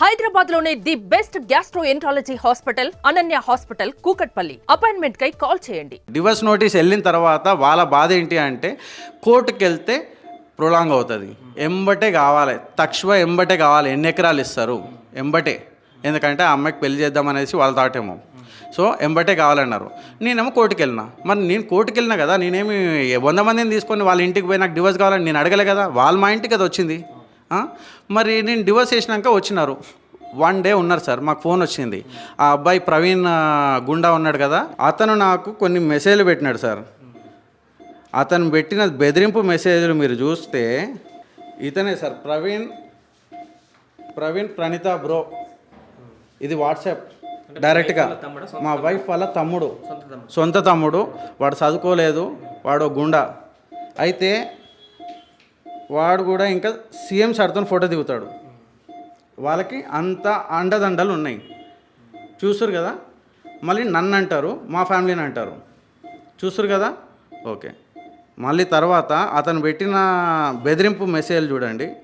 హైదరాబాద్లోనే the best gastroenterology hospital Ananya hospital Kukatpally. Appointment కై call చేయండి. డివర్స్ నోటీస్ వెళ్ళిన తర్వాత వాళ్ళ బాధ ఏంటి అంటే కోర్టుకి వెళ్తే ప్రొలాంగ్ అవుతుంది. ఎంబటే కావాలి. తక్షణ ఎంబటే కావాలి. ఎన్ని ఎకరాలు ఇస్తారు? ఎంబటే. ఎందుకంటే ఆ అమ్మాయికి పెళ్ళి చేద్దామనేసి వాళ్ళ తాటేమో. సో ఎంబటే కావాలన్నారు. నేనేమో కోర్టుకి వెళ్ళినా మరి నేను కోర్టుకి వెళ్ళినా కదా నేనేమి వంద మందిని తీసుకొని వాళ్ళ ఇంటికి పోయి నాకు డివోర్స్ కావాలని నేను అడగలే కదా? వాళ్ళ మా ఇంటికి కదా వచ్చింది. మరి నేను డివోర్స్ చేసినాక వచ్చినారు. వన్ డే ఉన్నారు సార్ మాకు ఫోన్ వచ్చింది. ఆ అబ్బాయి ప్రవీణ్ గుండా ఉన్నాడు కదా అతను నాకు కొన్ని మెసేజ్లు పెట్టినాడు సార్. అతను పెట్టిన బెదిరింపు మెసేజ్లు మీరు చూస్తే ఇతనే సార్ ప్రవీణ్ ప్రవీణ్ ప్రణీత బ్రో. ఇది వాట్సాప్ డైరెక్ట్గా. మా వైఫ్ వాళ్ళ తమ్ముడు. సొంత తమ్ముడు వాడు చదువుకోలేదు వాడు గుండా. అయితే వాడు కూడా ఇంకా సీఎం సార్తో ఫోటో దిగుతాడు. వాళ్ళకి అంత అండదండలు ఉన్నాయి. చూస్తారు కదా? మళ్ళీ నన్ను అంటారు మా ఫ్యామిలీని అంటారు. చూస్తారు కదా? ఓకే. మళ్ళీ తర్వాత అతను పెట్టిన బెదిరింపు మెసేజ్ చూడండి.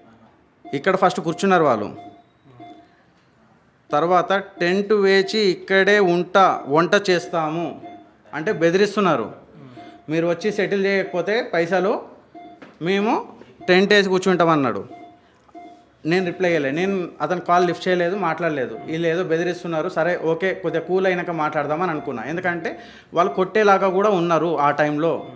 ఇక్కడ ఫస్ట్ కూర్చున్నారు వాళ్ళు. తర్వాత టెంట్ వేచి ఇక్కడే ఉంట వంట చేస్తాము అంటే బెదిరిస్తున్నారు. మీరు వచ్చి సెటిల్ చేయకపోతే పైసలు మేము టెంట్ వేసి కూర్చుంటామన్నాడు. నేను రిప్లై చేయలేదు నేను అతను కాల్ లిఫ్ట్ చేయలేదు మాట్లాడలేదు. వీళ్ళు ఏదో బెదిరిస్తున్నారు. సరే ఓకే కొద్దిగా కూల్ అయినాక మాట్లాడదామని అనుకున్నా. ఎందుకంటే వాళ్ళు కొట్టేలాగా కూడా ఉన్నారు ఆ టైంలో.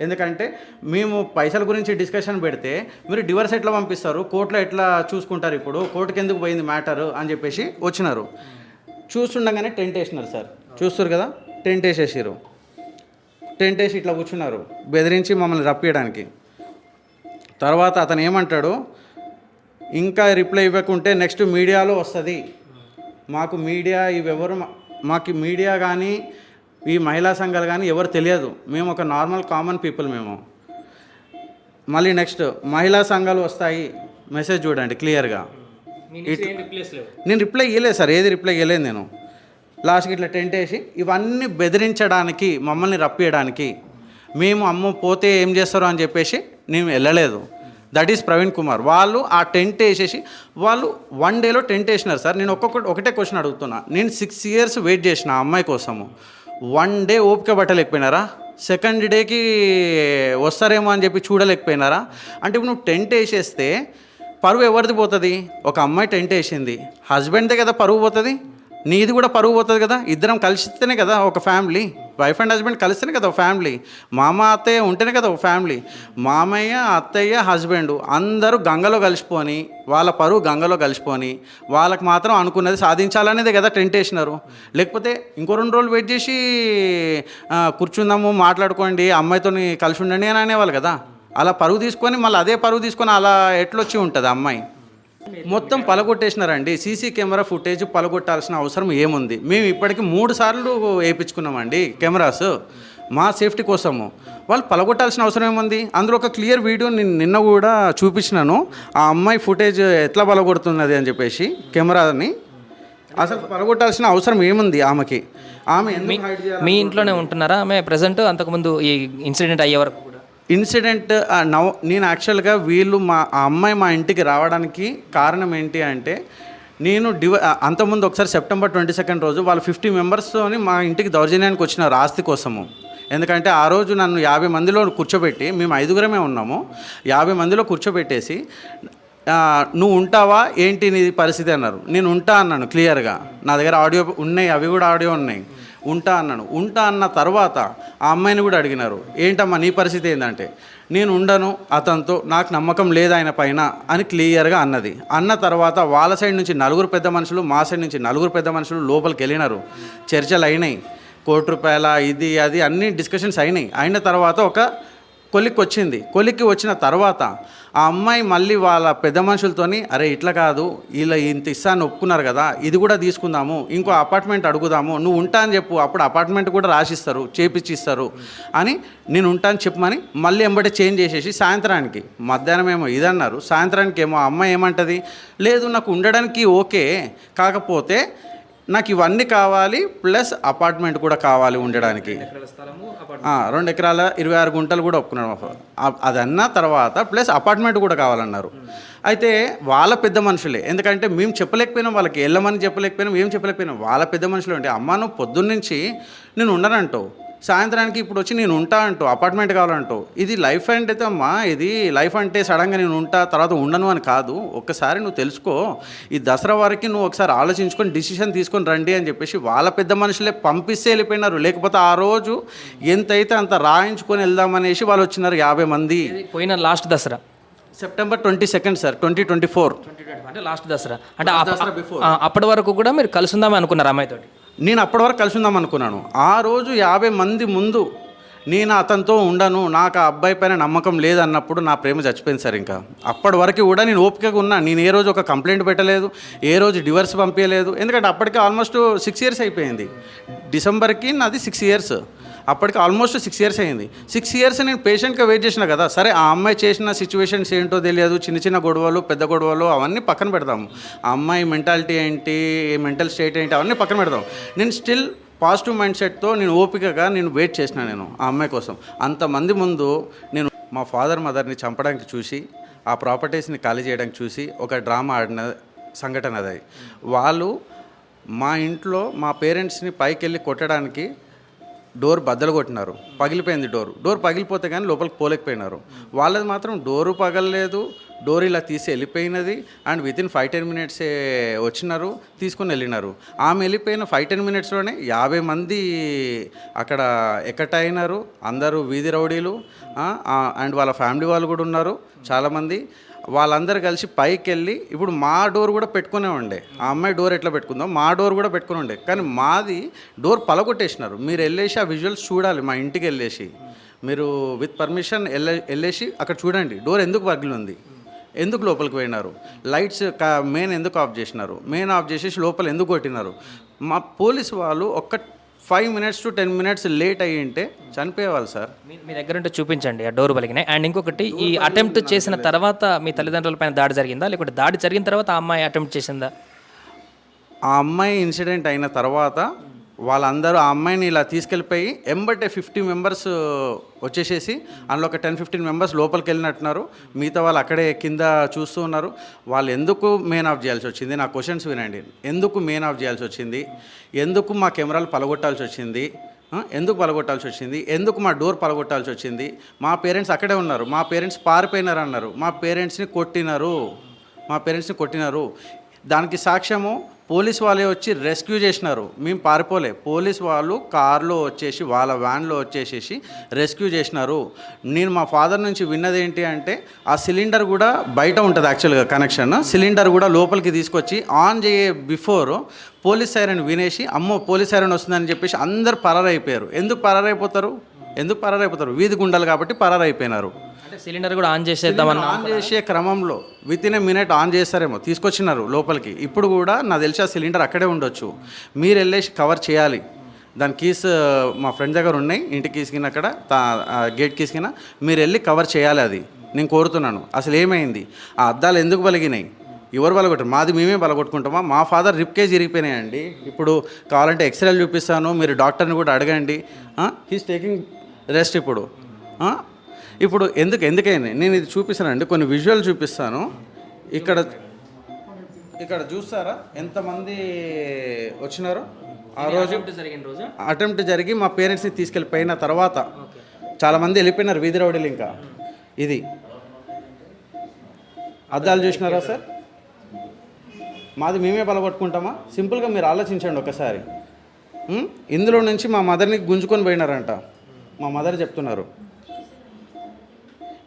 ఎందుకంటే మేము పైసల గురించి డిస్కషన్ పెడితే మీరు డివర్స్ ఎట్లా పంపిస్తారు? కోర్టులో ఎట్లా చూసుకుంటారు ఇప్పుడు? కోర్టుకి ఎందుకు పోయింది మ్యాటర్ అని చెప్పేసి వచ్చినారు. చూస్తుండగానే టెంట్ వేసినారు సార్. చూస్తారు కదా? టెంట్ వేసేసారు టెంట్ వేసి ఇట్లా కూర్చున్నారు. బెదిరించి మమ్మల్ని రప్పియడానికి. తర్వాత అతను ఏమంటాడు? ఇంకా రిప్లై ఇవ్వకుంటే నెక్స్ట్ మీడియాలో వస్తుంది. మాకు మీడియా ఇవెవరు మాకు మీడియా కానీ ఈ మహిళా సంఘాలు కానీ ఎవరు తెలియదు. మేము ఒక నార్మల్ కామన్ పీపుల్ మేము. మళ్ళీ నెక్స్ట్ మహిళా సంఘాలు వస్తాయి. మెసేజ్ చూడండి క్లియర్గా. నేను రిప్లై ఇవ్వలేదు సార్. ఏది రిప్లై ఇవ్వలేదు నేను. లాస్ట్కి ఇట్లా టెంట్ వేసి ఇవన్నీ బెదిరించడానికి మమ్మల్ని రప్పియడానికి మేము అమ్మ పోతే ఏం చేస్తారు అని చెప్పేసి నేను వెళ్ళలేదు. దట్ ఈస్ ప్రవీణ్ కుమార్ వాళ్ళు ఆ టెంట్ వేసేసి వాళ్ళు వన్ డేలో టెంట్ వేసినారు సార్. నేను ఒక్కొక్కటి ఒకటే క్వశ్చన్ అడుగుతున్నా. నేను సిక్స్ ఇయర్స్ వెయిట్ చేసిన ఆ అమ్మాయి కోసము. వన్ డే ఓపిక పట్టలేకపోయినారా? సెకండ్ డేకి వస్తారేమో అని చెప్పి చూడలేకపోయినారా? అంటే ఇప్పుడు నువ్వు టెంట్ వేసేస్తే పరువు ఎవరిది పోతుంది? ఒక అమ్మాయి టెంట్ వేసింది. హస్బెండ్దే కదా పరువు పోతుంది? నీది కూడా పరువు పోతుంది కదా? ఇద్దరం కలిసితేనే కదా ఒక ఫ్యామిలీ వైఫ్ అండ్ హస్బెండ్ కలిస్తేనే కదా ఒక ఫ్యామిలీ. మామ అత్తయ్య ఉంటేనే కదా ఒక ఫ్యామిలీ. మామయ్య అత్తయ్య హస్బెండ్ అందరూ గంగలో కలిసిపోని వాళ్ళ పరువు గంగలో కలిసిపోని వాళ్ళకి మాత్రం అనుకున్నది సాధించాలనేదే కదా టెంట్ వేసినారు లేకపోతే ఇంకో రెండు రోజులు వెయిట్ చేసి కూర్చుందాము మాట్లాడుకోండి అమ్మాయితోని కలిసి ఉండండి అని అనేవాళ్ళు కదా. అలా పరువు తీసుకొని మళ్ళీ అదే పరువు తీసుకొని అలా ఎట్లొచ్చి ఉంటుంది అమ్మాయి? మొత్తం పలగొట్టేసినారండి. సీసీ కెమెరా ఫుటేజ్ పలగొట్టాల్సిన అవసరం ఏముంది? మేము ఇప్పటికి మూడు సార్లు వేయించుకున్నామండి కెమెరాస్. మా సేఫ్టీ కోసము. వాళ్ళు పలగొట్టాల్సిన అవసరం ఏముంది? అందులో ఒక క్లియర్ వీడియో నేను నిన్న కూడా చూపించినాను. ఆ అమ్మాయి ఫుటేజ్ ఎట్లా పలగొడుతున్నది అని చెప్పేసి కెమెరాని. అసలు పలగొట్టాల్సిన అవసరం ఏముంది ఆమెకి? ఆమె? మీ ఇంట్లోనే ఉంటున్నారా? ఆమె ప్రజెంట్ అంతకుముందు ఈ ఇన్సిడెంట్ అయ్యే వరకు ఇన్సిడెంట్ నవ్ నేను యాక్చువల్గా వీళ్ళు మా ఆ అమ్మాయి మా ఇంటికి రావడానికి కారణం ఏంటి అంటే నేను డివ అంతకుముందు ఒకసారి సెప్టెంబర్ ట్వంటీ సెకండ్ రోజు వాళ్ళు ఫిఫ్టీ మెంబర్స్తోని మా ఇంటికి దౌర్జన్యానికి వచ్చినారు ఆస్తి కోసము. ఎందుకంటే ఆ రోజు నన్ను యాభై మందిలో కూర్చోబెట్టి మేము ఐదుగురమే ఉన్నాము యాభై మందిలో కూర్చోబెట్టేసి నువ్వు ఉంటావా? ఏంటి నీ పరిస్థితి? అన్నారు. నేను ఉంటా అన్నాను క్లియర్గా. నా దగ్గర ఆడియో ఉన్నాయి అవి కూడా ఆడియో ఉన్నాయి. ఉంటా అన్నాను. ఉంటా అన్న తర్వాత ఆ అమ్మాయిని కూడా అడిగినారు. ఏంటమ్మా నీ పరిస్థితి ఏంటంటే నేను ఉండను అతనితో నాకు నమ్మకం లేదు ఆయన పైన అని క్లియర్గా అన్నది. అన్న తర్వాత వాళ్ళ సైడ్ నుంచి నలుగురు పెద్ద మనుషులు మా సైడ్ నుంచి నలుగురు పెద్ద మనుషులు లోపలికి వెళ్ళినారు. చర్చలు అయినాయి. కోటి రూపాయల ఇది అది అన్ని డిస్కషన్స్ అయినాయి. అయిన తర్వాత ఒక కొలిక్కి వచ్చింది కొలిక్కి వచ్చిన తర్వాత ఆ అమ్మాయి మళ్ళీ వాళ్ళ పెద్ద మనుషులతోని అరే ఇట్లా కాదు. వీళ్ళ ఇంత ఇస్తాను ఒప్పుకున్నారు కదా. ఇది కూడా తీసుకుందాము. ఇంకో అపార్ట్మెంట్ అడుగుదాము. నువ్వు ఉంటా అని చెప్పు. అప్పుడు అపార్ట్మెంట్ కూడా రాసిస్తారు. చేపించి ఇస్తారు అని నేను ఉంటాను చెప్పమని మళ్ళీ ఎంబటే చేంజ్ చేసేసి సాయంత్రానికి మధ్యాహ్నం ఏమో ఇదన్నారు. సాయంత్రానికి ఏమో ఆ అమ్మాయి ఏమంటది? లేదు నాకు ఉండడానికి ఓకే. కాకపోతే నాకు ఇవన్నీ కావాలి ప్లస్ అపార్ట్మెంట్ కూడా కావాలి ఉండడానికి. రెండు ఎకరాల ఇరవై ఆరు గుంటలు కూడా ఒప్పుకున్నాడు మా ఫా- ఆ- అది అన్న తర్వాత ప్లస్ అపార్ట్మెంట్ కూడా కావాలన్నారు. అయితే వాళ్ళ పెద్ద మనుషులే. ఎందుకంటే మేము చెప్పలేకపోయినాం వాళ్ళకి వెళ్ళమని చెప్పలేకపోయినాం ఏం చెప్పలేకపోయినాం. వాళ్ళ పెద్ద మనుషులు అంటే అమ్మ నువ్వు పొద్దున్నుంచి నేను ఉండనంటావు. సాయంత్రానికి ఇప్పుడు వచ్చి నేను ఉంటా అంటూ అపార్ట్మెంట్ కావాలంటావు ఇది లైఫ్ అంటే అయితే అమ్మా ఇది లైఫ్ అంటే సడన్గా నేను ఉంటా తర్వాత ఉండను అని కాదు. ఒక్కసారి నువ్వు తెలుసుకో ఈ దసరా వరకు నువ్వు ఒకసారి ఆలోచించుకొని డిసిషన్ తీసుకొని రండి అని చెప్పేసి వాళ్ళ పెద్ద మనుషులే పంపిస్తే వెళ్ళిపోయినారు. లేకపోతే ఆ రోజు ఎంతైతే అంత రాయించుకొని వెళ్దామనేసి వాళ్ళు వచ్చినారు యాభై మంది. పోయిన last Dasara? September twenty second sir twenty twenty four అంటే లాస్ట్ దసరా. అంటే అప్పటి వరకు కూడా మీరు కలుసుందామని అనుకున్నారు అమ్మాయితోటి? నేను అప్పటి వరకు కలిసి ఉందాం అనుకున్నాను. ఆ రోజు యాభై మంది ముందు నేను అతనితో ఉండను నాకు ఆ అబ్బాయి పైన నమ్మకం లేదన్నప్పుడు నా ప్రేమ చచ్చిపోయింది సార్ ఇంకా. అప్పటి వరకు కూడా నేను ఓపికగా ఉన్నా నేను ఏ రోజు ఒక కంప్లైంట్ పెట్టలేదు ఏ రోజు డివర్స్ పంపించలేదు. ఎందుకంటే అప్పటికి ఆల్మోస్ట్ సిక్స్ ఇయర్స్ అయిపోయింది. డిసెంబర్కి నాది సిక్స్ ఇయర్స్. అప్పటికి ఆల్మోస్ట్ సిక్స్ ఇయర్స్ అయింది. సిక్స్ ఇయర్స్ నేను పేషెంట్గా వెయిట్ చేసిన కదా సరే ఆ అమ్మాయి చేసిన సిచ్యువేషన్స్ ఏంటో తెలియదు చిన్న చిన్న గొడవలు పెద్ద గొడవలు అవన్నీ పక్కన పెడతాము ఆ అమ్మాయి మెంటాలిటీ ఏంటి మెంటల్ స్టేట్ ఏంటి అవన్నీ పక్కన పెడతాం. నేను స్టిల్ పాజిటివ్ మైండ్ సెట్తో నేను ఓపికగా నేను వెయిట్ చేసిన నేను ఆ అమ్మాయి కోసం. అంతమంది ముందు నేను మా ఫాదర్ మదర్ని చంపడానికి చూసి ఆ ప్రాపర్టీస్ని ఖాళీ చేయడానికి చూసి ఒక డ్రామా ఆడిన సంఘటన అది. వాళ్ళు మా ఇంట్లో మా పేరెంట్స్ని పైకి వెళ్ళి కొట్టడానికి డోర్ బద్దలు కొట్టినారు. పగిలిపోయింది డోర్. డోర్ పగిలిపోతే కానీ లోపలికి పోలేకపోయినారు. వాళ్ళది మాత్రం డోరు పగలలేదు. డోర్ ఇలా తీసి వెళ్ళిపోయినది. And within five ten మినిట్సే వచ్చినారు తీసుకొని వెళ్ళినారు. ఆమె వెళ్ళిపోయిన ఫైవ్ టెన్ మినిట్స్లోనే యాభై మంది అక్కడ ఎక్కటైనారు. అందరూ వీధి రౌడీలు అండ్ వాళ్ళ ఫ్యామిలీ వాళ్ళు కూడా ఉన్నారు చాలామంది వాళ్ళందరూ కలిసి పైకి వెళ్ళి ఇప్పుడు మా డోర్ కూడా పెట్టుకునే ఉండే. ఆ అమ్మాయి డోర్ ఎట్లా పెట్టుకుందాం మా డోర్ కూడా పెట్టుకుని ఉండే. కానీ మాది డోర్ పలగొట్టేసినారు. మీరు వెళ్ళేసి ఆ విజువల్స్ చూడాలి మా ఇంటికి వెళ్ళేసి. మీరు విత్ పర్మిషన్ వెళ్ళే వెళ్ళేసి అక్కడ చూడండి డోర్ ఎందుకు పగిలి ఉంది ఎందుకు లోపలికి పోయినారు? లైట్స్ మెయిన్ ఎందుకు ఆఫ్ చేసినారు? మెయిన్ ఆఫ్ చేసేసి లోపల ఎందుకు కొట్టినారు? మా పోలీస్ వాళ్ళు ఒక్క five minutes to ten minutes late అయ్యి ఉంటే చనిపోయేవాళ్ళు సార్. మీ మీ దగ్గర ఉంటే చూపించండి ఆ డోర్ పలిగినాయి అండ్ ఇంకొకటి ఈ అటెంప్ట్ చేసిన తర్వాత మీ తల్లిదండ్రుల పైన దాడి జరిగిందా? లేకుంటే దాడి జరిగిన తర్వాత ఆ అమ్మాయి అటెంప్ట్ చేసిందా? ఆ అమ్మాయి ఇన్సిడెంట్ అయిన తర్వాత వాళ్ళందరూ ఆ అమ్మాయిని ఇలా తీసుకెళ్ళిపోయి ఎంబటే ఫిఫ్టీ మెంబర్స్ వచ్చేసేసి అందులో ఒక టెన్ ఫిఫ్టీన్ మెంబర్స్ లోపలికి వెళ్ళినట్టున్నారు. మిగతా వాళ్ళు అక్కడే కింద చూస్తూ ఉన్నారు. వాళ్ళు ఎందుకు మెయిన్ ఆఫ్ చేయాల్సి వచ్చింది? నా క్వశ్చన్స్ వినండి. ఎందుకు మెయిన్ ఆఫ్ చేయాల్సి వచ్చింది? ఎందుకు మా కెమెరాలు పలగొట్టాల్సి వచ్చింది? ఎందుకు పలగొట్టాల్సి వచ్చింది? ఎందుకు మా డోర్ పలగొట్టాల్సి వచ్చింది? మా పేరెంట్స్ అక్కడే ఉన్నారు. మా పేరెంట్స్ పారిపోయినారు అన్నారు. మా పేరెంట్స్ని కొట్టినారు. మా పేరెంట్స్ని కొట్టినారు. దానికి సాక్ష్యము పోలీస్ వాళ్ళే వచ్చి రెస్క్యూ చేసినారు. మేము పారిపోలే. పోలీస్ వాళ్ళు కార్లో వచ్చేసి వాళ్ళ వ్యాన్లో వచ్చేసేసి రెస్క్యూ చేసినారు. నేను మా ఫాదర్ నుంచి విన్నది ఏంటి అంటే ఆ సిలిండర్ కూడా బయట ఉంటుంది యాక్చువల్గా కనెక్షన్. సిలిండర్ కూడా లోపలికి తీసుకొచ్చి ఆన్ చేయే బిఫోర్ పోలీస్ సైరన్ వినేసి అమ్మో పోలీస్ సైరన్ వస్తుందని చెప్పేసి అందరు పరారైపోయారు. ఎందుకు పరారైపోతారు? ఎందుకు పరారైపోతారు? వీధి గుండాలు కాబట్టి పరారైపోయినారు. సిలిండర్ కూడా ఆన్ చేసేద్దామన్న ఆన్ చేసే క్రమంలో within a minute on చేస్తారేమో తీసుకొచ్చినారు లోపలికి. ఇప్పుడు కూడా నాకు తెలిసి ఆ సిలిండర్ అక్కడే ఉండొచ్చు. మీరు వెళ్ళేసి కవర్ చేయాలి. దాని కీస్ మా ఫ్రెండ్ దగ్గర ఉన్నాయి ఇంటి కీస్ కింద అక్కడ గేట్ కీస్ కింద. మీరు వెళ్ళి కవర్ చేయాలి అది. నేను కోరుతున్నాను. అసలు ఏమైంది? ఆ అద్దాలు ఎందుకు పలిగినాయి? ఎవరు బలగొట్టారు మాది మేమే బలగొట్టుకుంటామా మా ఫాదర్ రిప్ కేజ్ ఇరిగిపోయినాయండి. ఇప్పుడు కావాలంటే ఎక్స్రేలు చూపిస్తాను. మీరు డాక్టర్ని కూడా అడగండి. హీస్ టేకింగ్ రెస్ట్ ఇప్పుడు? ఇప్పుడు ఎందుకు ఎందుకైనా నేను ఇది చూపిస్తానండి కొన్ని విజువల్ చూపిస్తాను. ఇక్కడ ఇక్కడ చూస్తారా? ఎంతమంది వచ్చినారో? ఆ రోజు అటెంప్ట్ జరిగి మా పేరెంట్స్ని తీసుకెళ్ళిపోయిన తర్వాత చాలామంది వెళ్ళిపోయినారు వీధి రౌడీలు ఇంకా. ఇది. అద్దాలు చూసినారా సార్? మాది మేమే బలగొట్టుకుంటామా? సింపుల్గా మీరు ఆలోచించండి ఒకసారి? ఇందులో నుంచి మా మదర్ని గుంజుకొని పోయినారంట. మా మదర్ చెప్తున్నారు.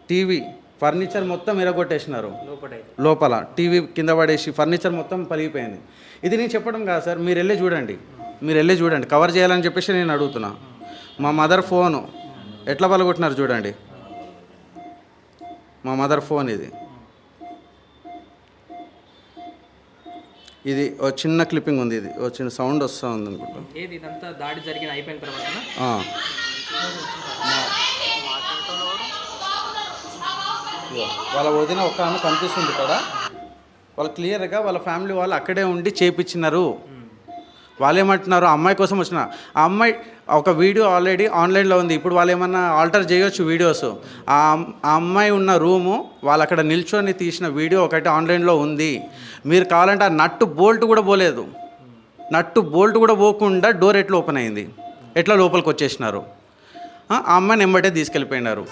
టీవీ ఫర్నిచర్ మొత్తం ఎరగొట్టేసినారు. లోపల టీవీ కింద పడేసి ఫర్నిచర్ మొత్తం పలిగిపోయింది. ఇది నేను చెప్పడం కాదు సార్ మీరు వెళ్ళి చూడండి. మీరు వెళ్ళి చూడండి. కవర్ చేయాలని చెప్పేసి నేను అడుగుతున్నా. మా మదర్ ఫోను ఎట్లా పలగొట్టినారు చూడండి. మా మదర్ ఫోన్ ఇది. ఇది ఓ చిన్న క్లిప్పింగ్ ఉంది ఇది. ఓ చిన్న సౌండ్ వస్తూ ఉంది అనుకుంటా. దాడి జరిగిన అయిపోయిన తర్వాత ఆ. ఇదిగో, వాళ్ళ వదిన ఒక ఆమె కనిపిస్తుంది ఇక్కడ. వాళ్ళు క్లియర్గా వాళ్ళ ఫ్యామిలీ వాళ్ళు అక్కడే ఉండి చేపించినారు. వాళ్ళు ఏమంటున్నారు అమ్మాయి కోసం వచ్చిన ఆ అమ్మాయి ఒక వీడియో ఆల్రెడీ ఆన్లైన్లో ఉంది. ఇప్పుడు వాళ్ళు ఏమన్నా ఆల్టర్ చేయొచ్చు వీడియోస్ ఆ ఆ అమ్మాయి ఉన్న రూము వాళ్ళు అక్కడ నిల్చొని తీసిన వీడియో ఒకటి ఆన్లైన్లో ఉంది. మీరు కావాలంటే ఆ నట్టు బోల్ట్ కూడా పోలేదు. నట్టు బోల్ట్ కూడా పోకుండా డోర్ ఎట్లా ఓపెన్ అయింది? ఎట్లా లోపలికి వచ్చేసినారు? ఆ అమ్మాయిని ఎంబటే తీసుకెళ్ళిపోయినారు.